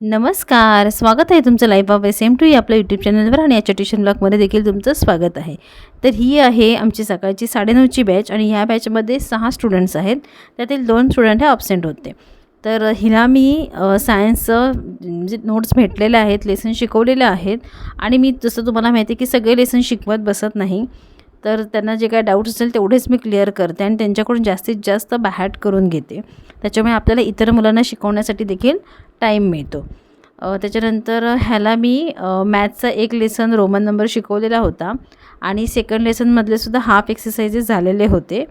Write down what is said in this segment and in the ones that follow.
नमस्कार स्वागत आहे तुमचं life of S M two आपल्या यूट्यूब चॅनलवर आणि याच्या ट्युशन ब्लॉगमध्ये देखील तुमचं स्वागत आहे. तर ही आहे आमची सकाळची साडेनऊची बॅच आणि ह्या बॅचमध्ये सहा स्टुडंट्स आहेत. त्यातील दोन स्टुडंट हे ऑब्सेंट होते. तर हिला मी सायन्सचं म्हणजे नोट्स भेटलेले आहेत लेसन शिकवलेले आहेत. आणि मी जसं तुम्हाला माहिती आहे की सगळे लेसन शिकवत बसत नाही. तर त्यांना जे काय डाऊट्स असेल तेवढेच मी क्लिअर करते आणि त्यांच्याकडून जास्तीत जास्त बॅहॅट करून घेते. त्याच्यामुळे आपल्याला इतर मुलांना शिकवण्यासाठी देखील टाईम मिळतो. त्याच्यानंतर ह्याला मी मॅथचा एक लेसन रोमन नंबर शिकवलेला होता आणि सेकंड लेसनमधले सुद्धा हाफ एक्सरसाइजेस झालेले होते.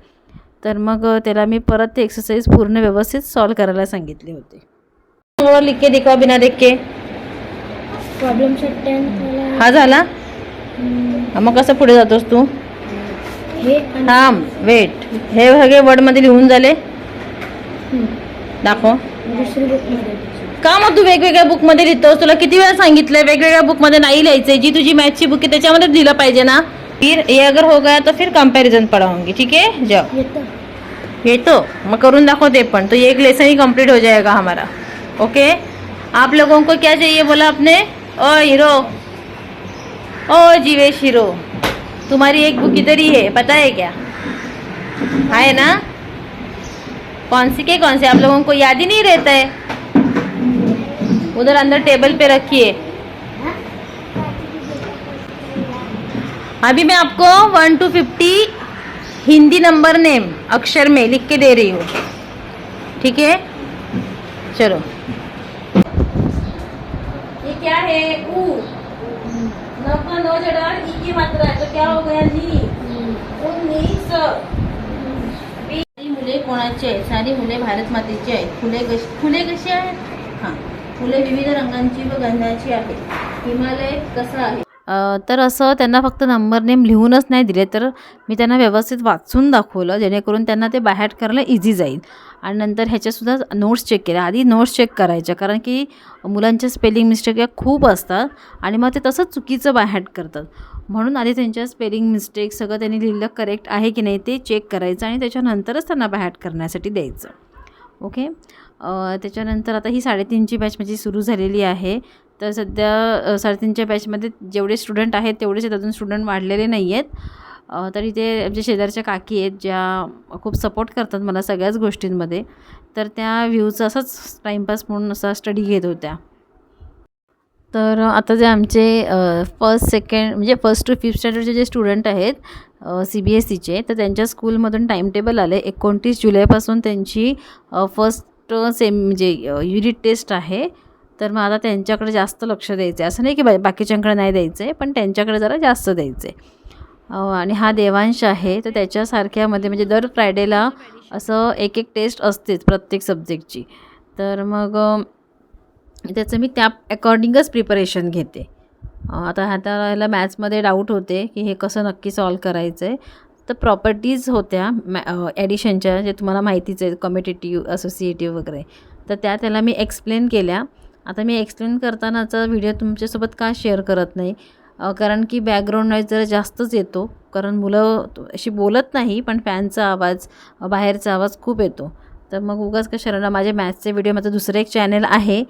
तर मग त्याला मी परत ते एक्सरसाइज पूर्ण व्यवस्थित सॉल्व करायला सांगितले होते. लिख के दिखाओ बिना देख प्रॉब्लेम हा झाला? मग कसं पुढे जातोस तू? हे थांब वेट हे सगळे वर्डमध्ये लिहून झाले. दाखव. का मग तू वेगवेगळ्या बुकमध्ये लिहितोस? तुला किती वेळा सांगितलंय वेगवेगळ्या बुकमध्ये नाही लिहायचंय? जी तुझी मॅथची बुक आहे त्याच्यामध्ये लिहिलं पाहिजे ना. फिर ये अगर हो गया तो फिर कंपैरिजन पढ़ाऊंगी ठीक है जाओ. येतं. ये तो मैं करून दाखो ते पण. तो ये एक लेसन ही कंप्लीट हो जाएगा हमारा. ओके आप लोगों को क्या चाहिए बोला आपने? ओ हीरो. ओ जीवेश हीरो. तुम्हारी एक बुक इधर ही है, पता है क्या? है ना? कौन सी के, कौन से? आप लोगों को याद ही नहीं रहता है? उधर अंदर टेबल पे रखिए अभी मैं आपको one two fifty Hindi number name अक्षर में लिख के दे रही हूँ। ठीक है? चलो। ये क्या है? ऊ। नव नौ जड़ा ई की मात्रा है तो क्या हो गया नी उन्नीस सारी मुले कोणाची आहेत? सारी मुले भारत मातेची आहेत. फुले कश फुले कशी आहेत? हां. फुले विविध रंगांची व गंधाची आहेत. हिमालय कसा आहे? तर असं त्यांना फक्त नंबर नेम लिहूनच नाही दिले तर मी त्यांना व्यवस्थित वाचून दाखवलं जेणेकरून त्यांना ते बाहेर करायला इझी जाईल. आणि नंतर ह्याच्यासुद्धा नोट्स चेक केल्या आधी नोट्स चेक करायच्या कारण की मुलांच्या स्पेलिंग मिस्टेक या खूप असतात आणि मग ते तसं चुकीचं बाहेर करतात. म्हणून आधी त्यांच्या स्पेलिंग मिस्टेक सगळं त्यांनी लिहिलं करेक्ट आहे की नाही ते चेक करायचं आणि त्याच्यानंतरच त्यांना बाहेर करण्यासाठी द्यायचं. ओके त्याच्यानंतर आता ही साडेतीनची बॅच माझी सुरू झालेली आहे. तर सध्या साडेतीनच्या बॅचमध्ये जेवढे स्टुडंट आहेत तेवढेच आहेत. अजून स्टुडंट वाढलेले नाही आहेत तर तरी ते आमच्या शेजारच्या काकी आहेत ज्या खूप सपोर्ट करतात मला सगळ्याच गोष्टींमध्ये. तर त्या व्ह्यूचा असाच टाईमपास म्हणून असा स्टडी घेत होत्या. तर आता जे आमचे फर्स्ट सेकंड म्हणजे फर्स्ट टू फिफ्थ स्टँडर्डचे जे स्टुडंट आहेत सी बी एस सीचे तर त्यांच्या स्कूलमधून टाईम टेबल आले. एकोणतीस जुलैपासून त्यांची फर्स्ट सेम म्हणजे युनिट टेस्ट आहे. तर मग आता त्यांच्याकडे जास्त लक्ष द्यायचं आहे असं नाही की बा बाकीच्यांकडे नाही द्यायचं आहे पण त्यांच्याकडे जरा जास्त द्यायचं आहे आणि हा देवांश आहे तर त्याच्यासारख्यामध्ये म्हणजे दर फ्रायडेला असं एक एक टेस्ट असतेच प्रत्येक सब्जेक्टची. तर मग त्याचं मी त्या अकॉर्डिंगच प्रिपरेशन घेते. आता आता ह्याला मॅथ्समध्ये डाऊट होते की हे कसं नक्की सॉल्व करायचं आहे तर प्रॉपर्टीज होत्या मॅ ॲडिशनच्या जे तुम्हाला माहितीच आहे कॉम्पिटेटिव्ह असोसिएटिव्ह वगैरे. तर त्या त्याला मी एक्सप्लेन केल्या. आता मी एक्सप्लेन करतानाचा व्हिडिओ तुमच्यासोबत का शेअर करत नाही? कारण की बॅकग्राऊंड नॉईज जरा जास्तच येतो. कारण मुलं अशी बोलत नाही पण फॅनचा आवाज बाहेरचा आवाज खूप येतो. तर मग उगाच कशाला माझे मॅथ्सचे व्हिडिओ माझं दुसरं एक चॅनल आहे.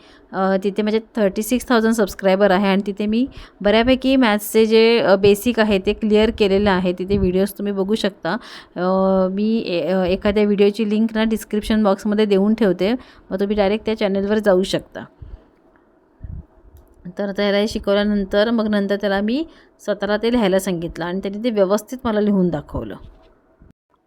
तिथे माझे थर्टी सिक्स थाउजंड सबस्क्रायबर आहे आणि तिथे मी बऱ्यापैकी मॅथ्सचे जे बेसिक आहे ते क्लिअर केलेलं आहे. तिथे व्हिडिओज तुम्ही बघू शकता. मी ए- एखाद्या व्हिडिओची लिंक ना डिस्क्रिप्शन बॉक्समध्ये देऊन ठेवते. मग तुम्ही डायरेक्ट त्या चॅनलवर जाऊ शकता. तर त्याला शिकवल्यानंतर मग नंतर त्याला मी स्वतःला ते लिहायला सांगितलं आणि त्यांनी ते व्यवस्थित मला लिहून दाखवलं.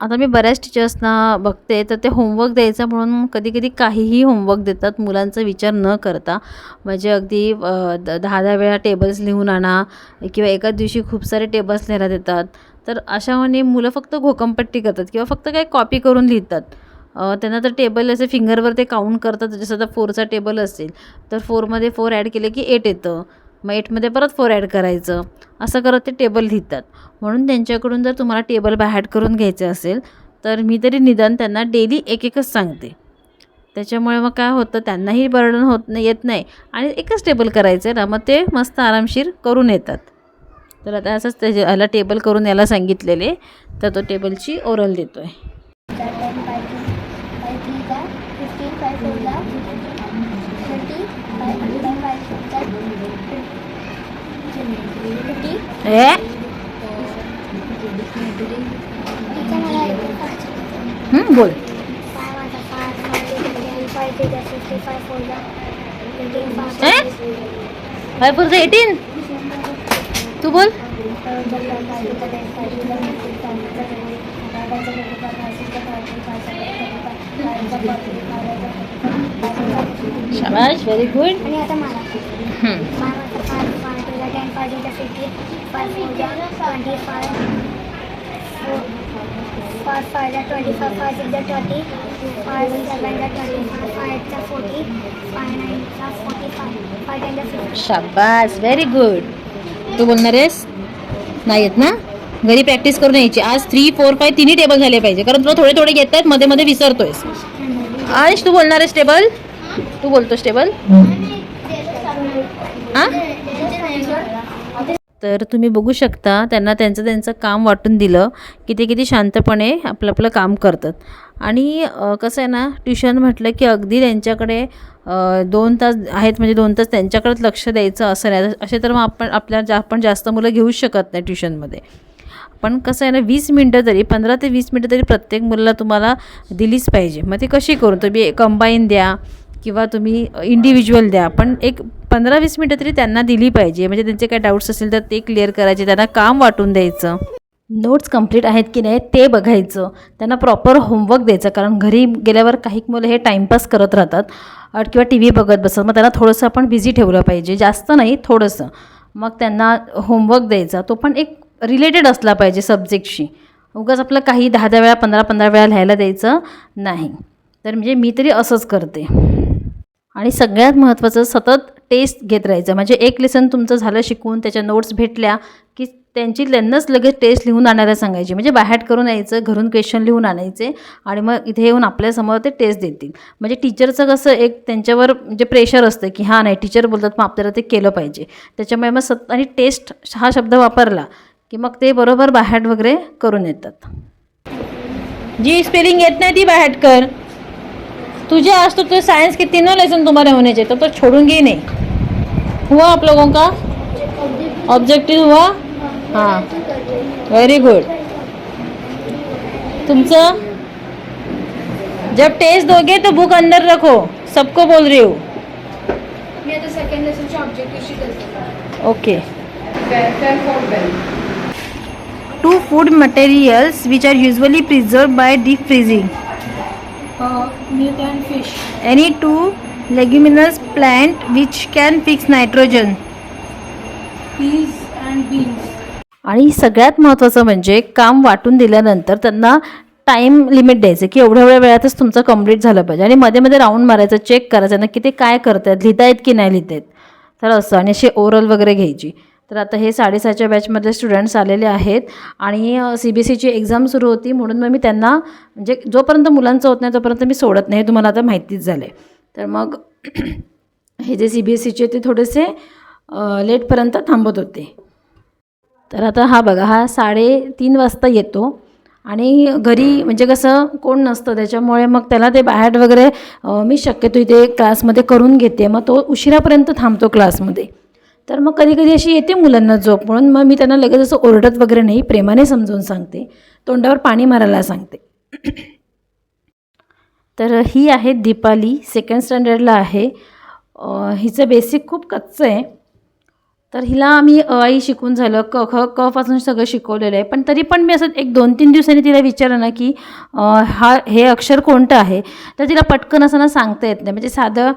आता मी बऱ्याच टीचर्सना बघते तर ते होमवर्क द्यायचं म्हणून कधी कधी काहीही होमवर्क देतात मुलांचा विचार न करता. म्हणजे अगदी द दहा दहा वेळा टेबल्स लिहून आणा किंवा एकाच दिवशी खूप सारे टेबल्स लिहायला देतात. तर अशाने मुलं फक्त घोकमपट्टी करतात किंवा फक्त काही कॉपी करून लिहितात. त्यांना तर टेबल असे फिंगरवर ते काउंट करतात जसं आता फोरचा टेबल असेल तर फोरमध्ये फोर ॲड केले की एट येतं. मग एटमध्ये परत फोर ॲड करायचं. असं करत ते टेबल लिहितात. म्हणून त्यांच्याकडून जर तुम्हाला टेबल बाहेर करून घ्यायचे असेल तर मी तरी निदान त्यांना डेली एक एकच सांगते. त्याच्यामुळे मग काय होतं त्यांनाही बर्डन होत नाही येत नाही आणि एकच टेबल करायचं आहे ना मग ते मस्त आरामशीर करून येतात. तर आता असंच त्याच्या ह्याला टेबल करून याला सांगितलेले तर तो टेबलची ओरल देतो आहे त्या टाइम पाहिजे फोरला ट्वेंटी फाय फाय फिफ्टी ए टीचर मला एटीन फाय हं, बोल फाय वाटा five five ten five three fifty five फोरला ट्वेंटी ए? फाय फोर एटीन तू बोल शाबाश व्हेरी गुड आणि आता मला हं. फाय वाटा five five two ten five two fifty five four twenty five five five twenty five five six thirty five seven twenty five five एटचा forty five नाईनचा forty five five टेनचा fifty शाबास very good तू बोलणार आहेस? नाही येत ना? घरी प्रॅक्टिस करून यायची. आज थ्री फोर फाय तिन्ही टेबल झाले पाहिजे. कारण तुला थोडे थोडे येत आहेत मध्ये मध्ये विसरतोयस. आज तू बोलणार आहेस टेबल तू बोलतोस टेबल हां तर तुम्ही बघू शकता त्यांना त्यांचं त्यांचं काम वाटून दिलं की ते किती शांतपणे आपलं आपलं काम करतात. आणि कसं आहे ना ट्युशन म्हटलं की अगदी त्यांच्याकडे दोन तास आहेत म्हणजे दोन तास त्यांच्याकडेच लक्ष द्यायचं असं नाही. असे तर मग आपण आपल्या जा आपण जास्त मुलं घेऊच शकत नाही ट्युशनमध्ये. पण कसं आहे ना वीस मिनटं तरी पंधरा ते वीस मिनटं तरी प्रत्येक मुलाला तुम्हाला दिलीच पाहिजे. मग ती कशी करून तुम्ही कंबाईन द्या किंवा तुम्ही इंडिव्हिज्युअल द्या. पण एक पंधरा वीस मिनटं तरी त्यांना दिली पाहिजे. म्हणजे त्यांचे काही डाऊट्स असतील तर ते क्लिअर करायचे त्यांना काम वाटून द्यायचं. नोट्स कंप्लीट आहेत की नाही ते बघायचं. त्यांना प्रॉपर होमवर्क द्यायचं. कारण घरी गेल्यावर काही मुलं हे टाईमपास करत राहतात. किंवा टी व्ही बघत बसतात. मग त्यांना थोडंसं आपण बिझी ठेवलं पाहिजे. जास्त नाही थोडंसं. मग त्यांना होमवर्क द्यायचा. तो पण एक रिलेटेड असला पाहिजे सब्जेक्टशी उगाच आपलं काही दहा दहा वेळा पंधरा पंधरा वेळा लिहायला द्यायचं नाही. तर म्हणजे मी तरी असंच करते. आणि सगळ्यात महत्त्वाचं सतत टेस्ट घेत राहायचं. म्हणजे एक लेसन तुमचं झालं शिकून त्याच्या नोट्स भेटल्या की त्यांची त्यांनाच लगेच टेस्ट लिहून आणायला सांगायची. म्हणजे बाहेर करून यायचं घरून क्वेश्चन लिहून आणायचे आणि मग इथे येऊन आपल्यासमोर ते टेस्ट देतील. म्हणजे टीचरचं कसं एक त्यांच्यावर म्हणजे प्रेशर असतं की हां नाही टीचर बोलतात मग आपल्याला ते केलं पाहिजे. त्याच्यामुळे मग सत आणि टेस्ट हा शब्द वापरला की मग ते बरोबर बाहेर वगैरे करून येतात. जी स्पेलिंग येत नाही ती बाहेर कर. तुझे आज तो, तो साइंस के तीनों लेसन तुम्हारे होने चाहिए तो तो छोड़ूँगी नहीं। हुआ आप लोगों का? ऑब्जेक्टिव हुआ? हाँ। वेरी गुड तुमचं जब टेस्ट दोगे तो बुक अंदर रखो सबको बोल रही हूँ। Okay two food materials which are usually preserve by deep freezing meat and fish any two leguminous plant which can fix nitrogen? Peas and beans आणि सगळ्यात महत्त्वाचं म्हणजे काम वाटून दिल्यानंतर त्यांना टाईम लिमिट द्यायचं की एवढ्या एवढ्या वेळातच तुमचं कंप्लीट झालं पाहिजे. आणि मध्ये मध्ये राऊंड मारायचं चेक करायचं नक्की ते काय करतायत लिहितायत की नाही लिहितायत. तर असं आणि अशी ओरल वगैरे घ्यायची. तर आता हे साडेसहाच्या बॅचमधले स्टुडंट्स आलेले आहेत. आणि सी बी एस सीची एक्झाम सुरू होती म्हणून मग मी त्यांना म्हणजे जोपर्यंत मुलांचं होत नाही तोपर्यंत मी सोडत नाही हे तुम्हाला आता माहितीच झालं आहे तर मग हे जे सी बी एस सीचे ते थोडेसे लेटपर्यंत थांबत होते. तर आता हा बघा हा साडेतीन वाजता येतो. आणि घरी म्हणजे कसं कोण नसतं त्याच्यामुळे मग त्याला ते बाहेर वगैरे मी शक्यतो इथे क्लासमध्ये करून घेते. मग तो उशिरापर्यंत थांबतो क्लासमध्ये तर मग कधी कधी अशी येते मुलांना झोप म्हणून. मग मी त्यांना लगेच असं ओरडत वगैरे नाही प्रेमाने समजून सांगते. तोंडावर पाणी मारायला सांगते. तर ही आहे दीपाली. सेकंड स्टँडर्डला आहे. हिचं बेसिक खूप कच्चं आहे. तर हिला आम्ही अ आई शिकून झालं क ख क पासून सगळं शिकवलेलं आहे. पण तरी पण मी असं एक दोन तीन दिवसांनी तिला विचारलं ना की हा हे अक्षर कोणतं आहे? तर तिला पटकन असं ना सांगता येत नाही. म्हणजे साधं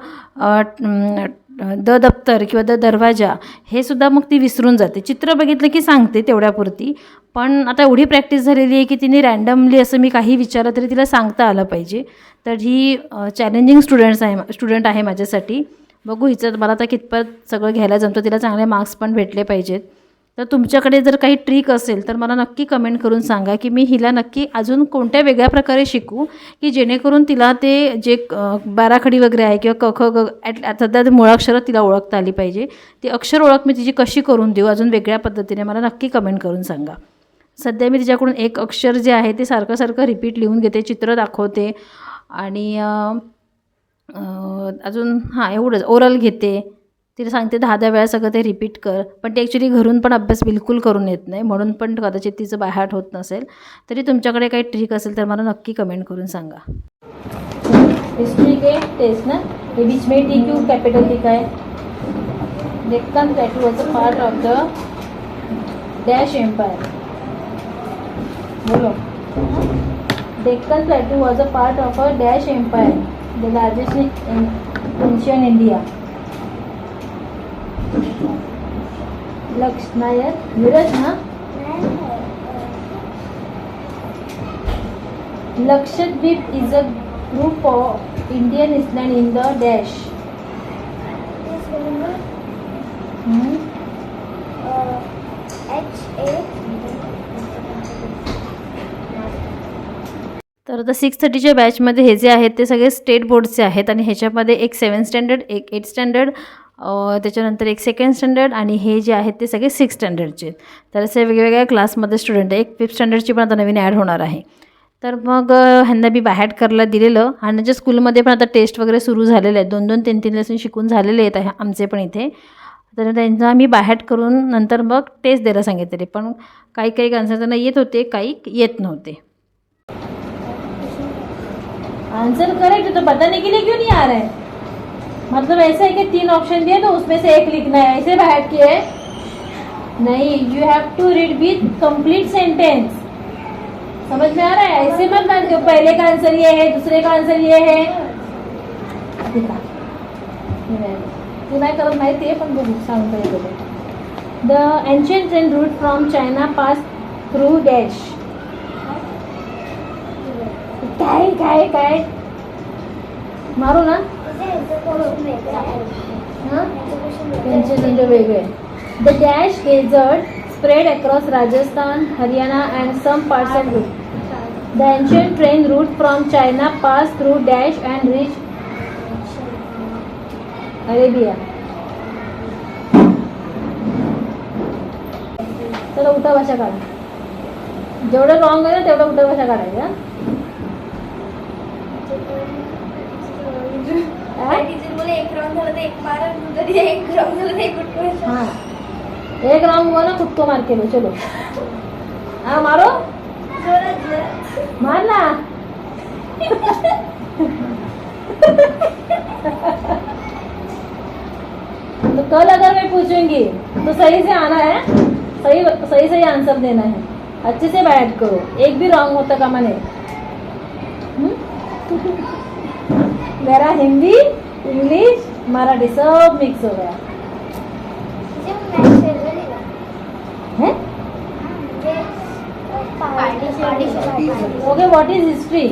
द दप्तर किंवा द दरवाजा हे सुद्धा मग ती विसरून जाते. चित्र बघितलं की सांगते तेवढ्यापुरती. पण आता एवढी प्रॅक्टिस झालेली आहे की तिने रॅन्डमली असं मी काही विचारलं तरी तिला सांगता आलं पाहिजे. तर ही चॅलेंजिंग स्टुडंट्स आहे स्टुडंट आहे माझ्यासाठी. बघू हिचं मला आता कितपत सगळं घ्यायला जमतं तिला चांगले मार्क्स पण भेटले पाहिजेत. तर तुमच्याकडे जर काही ट्रिक असेल तर मला नक्की कमेंट करून सांगा की मी हिला नक्की अजून कोणत्या वेगळ्या प्रकारे शिकू की जेणेकरून तिला ते जे बाराखडी वगैरे आहे किंवा क ख ग ॲट सध्या मुळाक्षरं तिला ओळखता आली पाहिजे. ती अक्षर ओळख मी तिची कशी करून देऊ अजून वेगळ्या पद्धतीने मला नक्की कमेंट करून सांगा. सध्या मी तिच्याकडून एक अक्षर जे आहे ते सारखं सारखं रिपीट लिहून घेते चित्र दाखवते आणि अजून हां एवढंच. ओरल घेते. तिला सांगते दहा दहा वेळा सगळं ते रिपीट कर. पण ती ॲक्च्युली घरून पण अभ्यास बिलकुल करून येत नाही. म्हणून पण कदाचित तिचं बायहाट होत नसेल. तरी तुमच्याकडे काही ट्रिक असेल तर मला नक्की कमेंट करून सांगा. हिस्ट्री के टेस्ट ना? ये बीच में टी क्यू कैपिटल लिखा है Deccan plateau was a part of the dash empire बोलो. Deccan plateau was a part of a dash empire the largest in ancient India. लक्ष नायक नीरज ना Lakshadweep is a group of Indian island in the dash. तर आता six थर्टीच्या बॅचमध्ये हे जे आहेत ते सगळे स्टेट बोर्डचे आहेत आणि ह्याच्यामध्ये एक सेवन स्टँडर्ड एक एट स्टँडर्ड त्याच्यानंतर एक सेकंड स्टँडर्ड आणि हे जे आहेत ते सगळे सिक्स स्टँडर्डचे तर असे वेगवेगळ्या क्लासमध्ये स्टुडंट आहे एक फिफ्थ स्टँडर्डची पण आता नवीन ॲड होणार आहे. तर मग ह्यांना मी बाहेर करायला दिलेलं आणि जे स्कूलमध्ये पण आता टेस्ट वगैरे सुरू झालेले आहेत. दोन दोन तीन तीन लेसन शिकून झालेले आहेत आहे- आमचे पण इथे. तर त्यांचा मी बाहेर करून नंतर मग टेस्ट द्यायला सांगितले पण काही काही आन्सर त्यांना येत होते काही येत नव्हते. आंसर करेक्ट तो बताने के लिए क्यों नहीं आ रहा? है मतलब ऐसा है कि तीन ऑप्शन दिए तो उसमें से एक लिखना है, ऐसे बैठ के। है नहीं you have to read with complete sentence समझ में आ रहा है? ऐसे मत मान दो पहले का आंसर ये है, दूसरे का आंसर ये है। नाही. ते नाही करत माहिती आहे पण बघू सांगतो the ancient trade route from China pass through dash काय काय काय? मारू ना. त्यांचे त्यांचे वेगळे. The dash desert spread across Rajasthan Haryana and some parts of route the ancient trade route from China pass through dash and reach Arabia चला उठा भाषा काढा. जेवढं रॉंग आहे ना तेवढं उठा भाषा हा? बोले एक राउंड झालं तर एक मार कधी एक राउंड झालं तर एक उठवायचं. हाँ एक राउंड हुआ ना खुद को मार के लो चलो हाँ मारो. मारना तो कल अगर मैं पूछूँगी तो सही से आना है सही सही सही आंसर देना है अच्छे से बैठ करो एक भी रॉन्ग होता का मैंने मेरा हिंदी इंग्लिश मराठी सब मिक्स हो गया जे मॅच खेळलेली का? है म्हणजे, अं, party- party- party. Okay what is history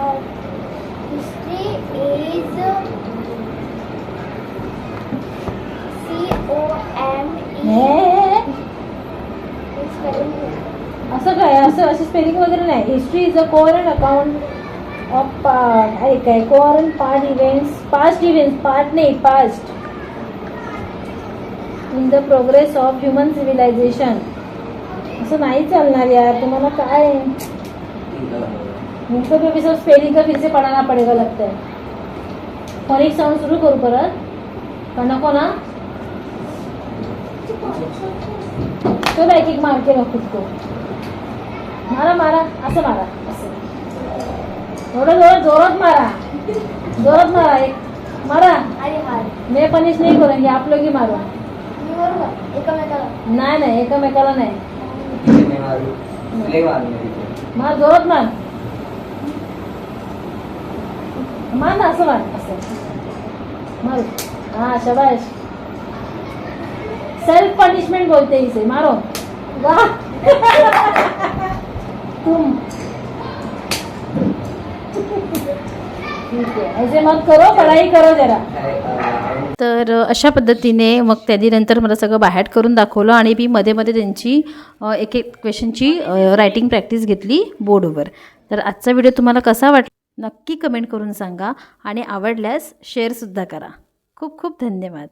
Uh, history is C O M E. असं काय? असं अशी स्पेलिंग वगैरे नाही. History is a coherent account of part काय? Coherent part events past events part नाही past in the progress of human civilization असं नाही चालणार यार. तुम्हाला काय? आहे? इनको भी सब स्पेलिंग का फिर से पढ़ाना पड़ेगा लगता है फोनिक साउंड सुरू करू परत. का नको ना? तो एक एक मार के को मारा मारा असं मारा असं. थोडं जोरात जोरात मारा. जोरात मारा एक. मारा. मैं पनिश नहीं करूंगी आप लोग ही मारो नाही नाही एकमेकाला नाही. मार जोरात मार. मार ना असं मार असं. मार. हाँ शाबाश सेल्फ पनिशमेंट बोलते इसे मारो. तुम ठीक है ऐसे मत करो पढ़ाई करो जरा. तर अशा पद्धतीने मग त्यादीनंतर मला सगळं बाहेर करून दाखवलं आणि मी मध्ये मध्ये त्यांची एक एक क्वेश्चनची रायटिंग प्रॅक्टिस घेतली बोर्डवर. तर आजचा व्हिडिओ तुम्हाला कसा वाटला नक्की कमेंट करून सांगा आणि आवडल्यास शेअरसुद्धा करा. खूप खूप धन्यवाद.